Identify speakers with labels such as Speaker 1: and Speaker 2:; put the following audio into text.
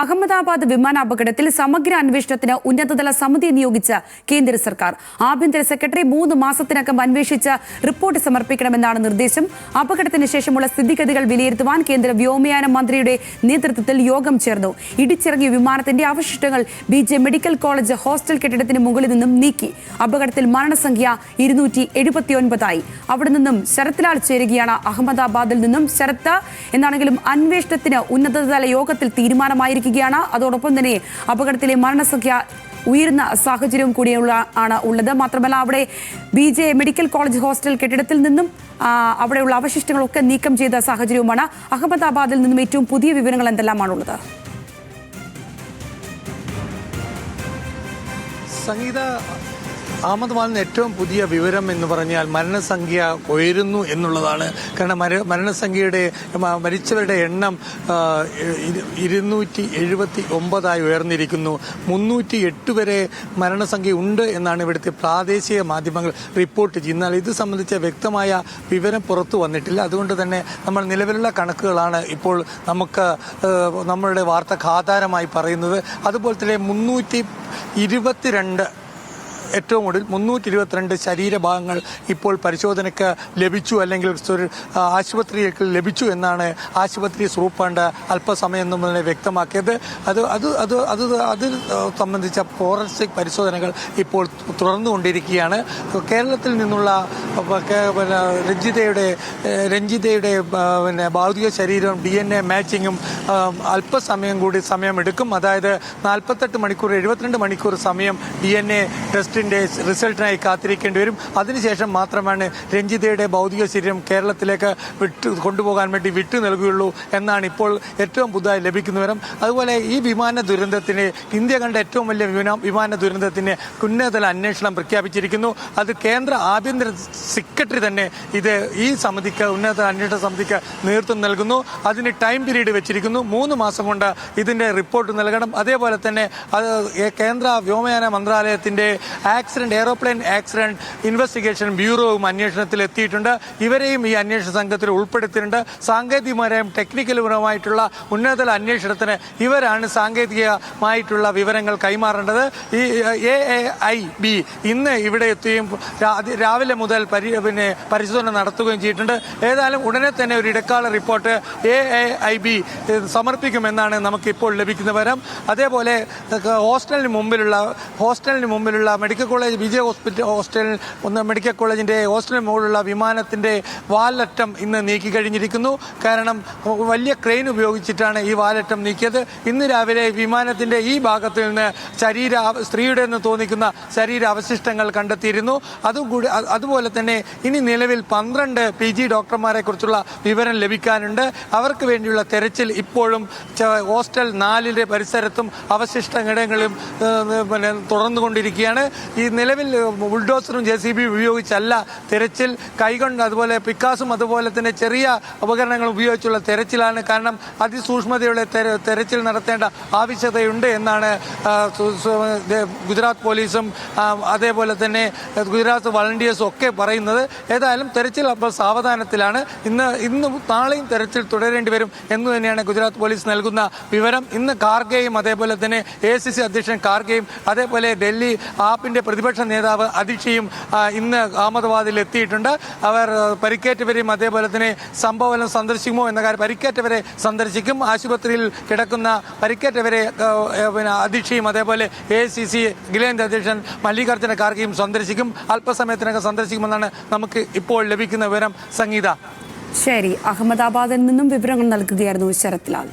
Speaker 1: അഹമ്മദാബാദ് വിമാനാപകടത്തിൽ സമഗ്ര അന്വേഷണത്തിന് ഉന്നതതല സമിതി നിയോഗിച്ച കേന്ദ്ര സർക്കാർ. ആഭ്യന്തര സെക്രട്ടറി മൂന്ന് മാസത്തിനകം അന്വേഷിച്ച് റിപ്പോർട്ട് സമർപ്പിക്കണമെന്നാണ് നിർദ്ദേശം. അപകടത്തിന് ശേഷമുള്ള സ്ഥിതിഗതികൾ വിലയിരുത്തുവാൻ കേന്ദ്ര വ്യോമയാന മന്ത്രിയുടെ നേതൃത്വത്തിൽ യോഗം ചേർന്നു. ഇടിച്ചിറങ്ങിയ വിമാനത്തിന്റെ അവശിഷ്ടങ്ങൾ B J medical college hostel കെട്ടിടത്തിന് മുകളിൽ നിന്നും നീക്കി. അപകടത്തിൽ മരണസംഖ്യ ഇരുന്നൂറ്റി എഴുപത്തിയൊൻപതായി. അവിടെ നിന്നും ശരത്ലാൽ ചേരുകയാണ് അഹമ്മദാബാദിൽ നിന്നും ശരത്ത്. എന്നാണെങ്കിലും അന്വേഷണത്തിന് ഉന്നതതല യോഗത്തിൽ തീരുമാനമായിരിക്കുകയാണ് അതോടൊപ്പം തന്നെ അപകടത്തിലെ മരണസംഖ്യ ഉയരുന്ന സാഹചര്യവും കൂടിയുള്ള ആണ് ഉള്ളത്. മാത്രമല്ല അവിടെ B J medical college hostel കെട്ടിടത്തിൽ നിന്നും അവിടെയുള്ള അവശിഷ്ടങ്ങളൊക്കെ നീക്കം ചെയ്ത സാഹചര്യവുമാണ്. അഹമ്മദാബാദിൽ നിന്നും ഏറ്റവും പുതിയ വിവരങ്ങൾ എന്തെല്ലാമാണുള്ളത്?
Speaker 2: സംഗീത അഹമ്മദാബാദിന് ഏറ്റവും പുതിയ വിവരം എന്ന് പറഞ്ഞാൽ മരണസംഖ്യ ഉയരുന്നു എന്നുള്ളതാണ്. കാരണം മര മരണസംഖ്യയുടെ മരിച്ചവരുടെ എണ്ണം ഇരുന്നൂറ്റി എഴുപത്തി ഒമ്പതായി ഉയർന്നിരിക്കുന്നു. മുന്നൂറ്റി എട്ട് വരെ മരണസംഖ്യ ഉണ്ട് എന്നാണ് ഇവിടുത്തെ പ്രാദേശിക മാധ്യമങ്ങൾ റിപ്പോർട്ട് ചെയ്യുന്നത്. എന്നാൽ ഇത് സംബന്ധിച്ച വ്യക്തമായ വിവരം പുറത്തു വന്നിട്ടില്ല. അതുകൊണ്ട് തന്നെ നമ്മൾ നിലവിലുള്ള കണക്കുകളാണ് ഇപ്പോൾ നമുക്ക് നമ്മളുടെ വാർത്തക്ക് ആധാരമായി പറയുന്നത്. അതുപോലെ തന്നെ മുന്നൂറ്റി ഇരുപത്തിരണ്ട് ഏറ്റവും ഒടുവിൽ മുന്നൂറ്റി ഇരുപത്തിരണ്ട് ശരീരഭാഗങ്ങൾ ഇപ്പോൾ പരിശോധനയ്ക്ക് ലഭിച്ചു അല്ലെങ്കിൽ ഒരു, ആശുപത്രിക്ക് ലഭിച്ചു എന്നാണ് ആശുപത്രി സൂപ്രണ്ട് അല്പസമയം മുന്നേ വ്യക്തമാക്കിയത്. അത് അത് അത് അത് അത് സംബന്ധിച്ച ഫോറൻസിക് പരിശോധനകൾ ഇപ്പോൾ തുടർന്നുകൊണ്ടിരിക്കുകയാണ്. കേരളത്തിൽ നിന്നുള്ള പിന്നെ രഞ്ജിതയുടെ രഞ്ജിതയുടെ പിന്നെ ഭൗതിക ശരീരം ഡി എൻ എ മാച്ചിങ്ങും അല്പസമയം കൂടി സമയമെടുക്കും. അതായത് നാൽപ്പത്തെട്ട് മണിക്കൂർ എഴുപത്തിരണ്ട് മണിക്കൂർ സമയം ഡി എൻ എ ടെസ്റ്റിന്റെ റിസൾട്ടിനായി കാത്തിരിക്കേണ്ടി വരും. അതിനുശേഷം മാത്രമാണ് രഞ്ജിതയുടെ ഭൗതിക ശരീരം കേരളത്തിലേക്ക് വിട്ട് കൊണ്ടുപോകാൻ വേണ്ടി വിട്ടു നൽകുകയുള്ളൂ എന്നാണ് ഇപ്പോൾ ഏറ്റവും പുതുതായി ലഭിക്കുന്ന വിവരം. അതുപോലെ ഈ വിമാന ദുരന്തത്തിന് ഇന്ത്യ കണ്ട ഏറ്റവും വലിയ വിമാന ദുരന്തത്തിന് ഉന്നതതല അന്വേഷണം പ്രഖ്യാപിച്ചിരിക്കുന്നു. അത് കേന്ദ്ര ആഭ്യന്തര സെക്രട്ടറി തന്നെ ഇത് ഈ സമിതിക്ക് ഉന്നതതല അന്വേഷണ സമിതിക്ക് നേതൃത്വം നൽകുന്നു. അതിന് ടൈം പീരീഡ് വെച്ചിരിക്കുന്നു. മൂന്ന് മാസം കൊണ്ട് ഇതിന്റെ റിപ്പോർട്ട് നൽകണം. അതേപോലെ തന്നെ അത് കേന്ദ്ര വ്യോമയാന മന്ത്രാലയത്തിന്റെ ആക്സിഡന്റ് എയറോപ്ലെയിൻ ആക്സിഡന്റ് ഇൻവെസ്റ്റിഗേഷൻ ബ്യൂറോവും അന്വേഷണത്തിൽ എത്തിയിട്ടുണ്ട് ഇവരെയും ഈ അന്വേഷണ സംഘത്തിൽ ഉൾപ്പെടുത്തിയിട്ടുണ്ട്. സാങ്കേതികപരമായും ടെക്നിക്കൽപരമായിട്ടുള്ള ഉന്നതതല അന്വേഷണത്തിന് ഇവരാണ് സാങ്കേതികമായിട്ടുള്ള വിവരങ്ങൾ കൈമാറേണ്ടത്. ഈ എ എ ഐ ബി ഇന്ന് ഇവിടെ എത്തുകയും രാവിലെ മുതൽ പരി പിന്നെ പരിശോധന നടത്തുകയും ചെയ്തിട്ടുണ്ട്. ഏതായാലും ഉടനെ തന്നെ ഒരു ഇടക്കാല report A A I B സമർപ്പിക്കുമെന്നാണ് നമുക്കിപ്പോൾ ലഭിക്കുന്ന വിവരം. അതേപോലെ ഹോസ്റ്റലിന് മുമ്പിലുള്ള ഹോസ്റ്റലിന് മുമ്പിലുള്ള മെഡിക്കൽ കോളേജ് വിജയ ഹോസ്പിറ്റൽ ഹോസ്റ്റൽ ഒന്ന് മെഡിക്കൽ കോളേജിന്റെ ഹോസ്റ്റലിന് മുകളിലുള്ള വിമാനത്തിന്റെ വാലറ്റം ഇന്ന് നീക്കി കഴിഞ്ഞിരിക്കുന്നു. കാരണം വലിയ ക്രെയിൻ ഉപയോഗിച്ചിട്ടാണ് ഈ വാലറ്റം നീക്കിയത്. ഇന്ന് രാവിലെ വിമാനത്തിന്റെ ഈ ഭാഗത്ത് നിന്ന് ശരീര സ്ത്രീയുടെ എന്ന് തോന്നിക്കുന്ന ശരീര അവശിഷ്ടങ്ങൾ കണ്ടെത്തിയിരുന്നു. അതും കൂടി അതുപോലെ തന്നെ ഇനി നിലവിൽ പന്ത്രണ്ട് പി ജി ഡോക്ടർമാരെ കുറിച്ചുള്ള വിവരം ലഭിക്കാനുണ്ട്. അവർക്ക് വേണ്ടിയുള്ള തെരച്ചിൽ ഇപ്പോഴും ഹോസ്റ്റൽ നാലിന്റെ പരിസരത്തും അവശിഷ്ടങ്ങളിടങ്ങളും ഏഹ്, പിന്നെ തുടർന്നുകൊണ്ടിരിക്കുകയാണ്. ഈ നിലവിൽ ബുൾഡോസറും ജെ സി ബി ഉപയോഗിച്ചല്ല തെരച്ചിൽ. കൈകൊണ്ട് അതുപോലെ പിക്കാസും അതുപോലെ തന്നെ ചെറിയ ഉപകരണങ്ങൾ ഉപയോഗിച്ചുള്ള തെരച്ചിലാണ്. കാരണം അതിസൂക്ഷ്മതയുള്ള തെര- തെരച്ചിൽ നടത്തേണ്ട ആവശ്യതയുണ്ട് എന്നാണ് ഗുജറാത്ത് പോലീസും അതേപോലെ തന്നെ ഗുജറാത്ത് വളണ്ടിയേഴ്സും ഒക്കെ പറയുന്നത്. ഏതായാലും തെരച്ചിൽ അപ്പോൾ സാവധാനത്തിലാണ്. ഇന്ന് ഇന്നും നാളെയും തെരച്ചിൽ തുടരേണ്ടി വരും എന്ന് തന്നെയാണ് ഗുജറാത്ത് പോലീസ് നൽകുന്ന വിവരം. ഇന്ന് കാർഗെയും അതേപോലെ തന്നെ എ സി സി അധ്യക്ഷൻ കാർഗെയും അതേപോലെ ഡൽഹി ആപ്പിന്റെ പ്രതിപക്ഷ നേതാവ് അതിഷിയും ഇന്ന് അഹമ്മദാബാദിൽ എത്തിയിട്ടുണ്ട്. അവർ പരിക്കേറ്റവരെയും അതേപോലെ തന്നെ സംഭവം സന്ദർശിക്കുമോ എന്ന കാര്യം പരിക്കേറ്റവരെ സന്ദർശിക്കും. ആശുപത്രിയിൽ കിടക്കുന്ന പരിക്കേറ്റവരെ പിന്നെ അധ്യക്ഷയും അതേപോലെ എ സി സി ഗിലേന്ദ്ര അധ്യക്ഷൻ മല്ലികാർജുന ഖാർഗെയും സന്ദർശിക്കും. അല്പസമയത്തിനകം സന്ദർശിക്കുമെന്നാണ് നമുക്ക് ഇപ്പോൾ ലഭിക്കുന്ന വിവരം. സംഗീത.
Speaker 1: ശരി. അഹമ്മദാബാദിൽ നിന്നും വിവരങ്ങൾ നൽകുകയായിരുന്നു ശരത്ലാൽ.